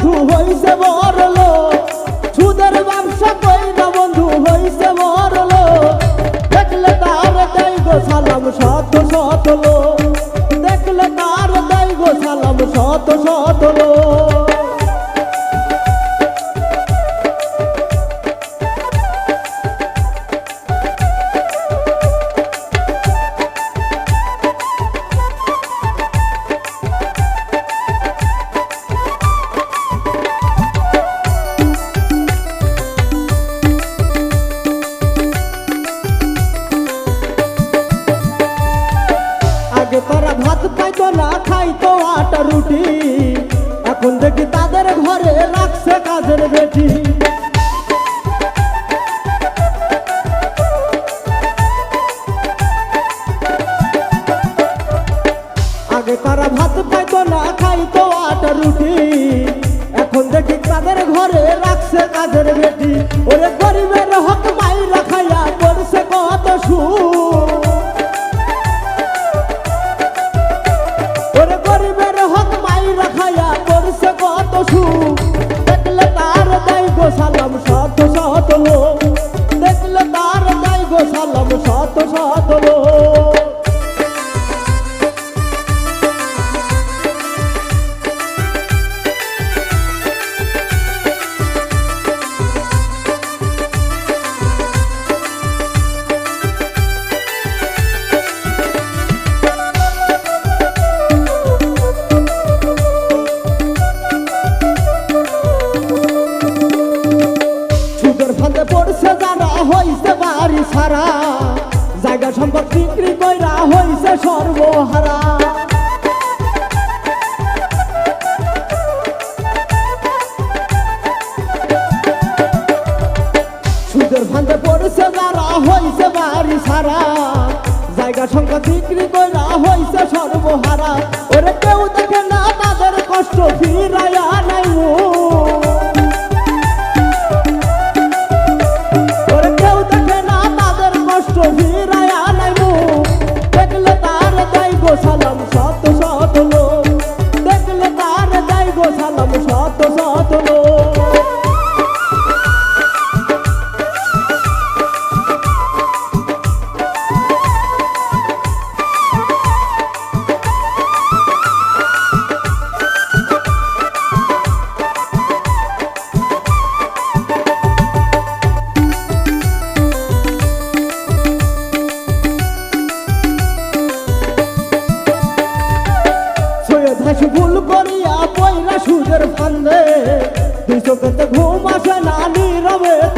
বন্ধু হইছে মরলো সুদের ব্যবসা কইরা বন্ধু হইছে মরলো দেখলে তার দেই গো সালাম, শত শত লো দেখলে তার দেই গো সালাম, শত শত আগে তারা ভাত পাইতো না খাইতো আটা রুটি। এখন দেখি তাদের ঘরে রাখছে কাজের বেটি। আগে তারা ভাত পাইতো না খাইতো আটা রুটি। এখন দেখি তাদের ঘরে রাখছে কাজের বেটি। ওরে গরিবের হক শত সম্পদ বিক্রি কইরা হইছে সর্বহারা। সুদের ফাঁদে পড়ছে যারা হইছে বাড়ি সারা। জায়গা সংখ্যা বিক্রি কইরা হইছে সর্বহারা। ওরে কেউ দেখে না তাদের কষ্ট ফিরাইয়া হাসি ভুল করিয়া পয়রা সুদের ফান্দে। দুই চোখেতে ঘুম আসে না নীরবেতে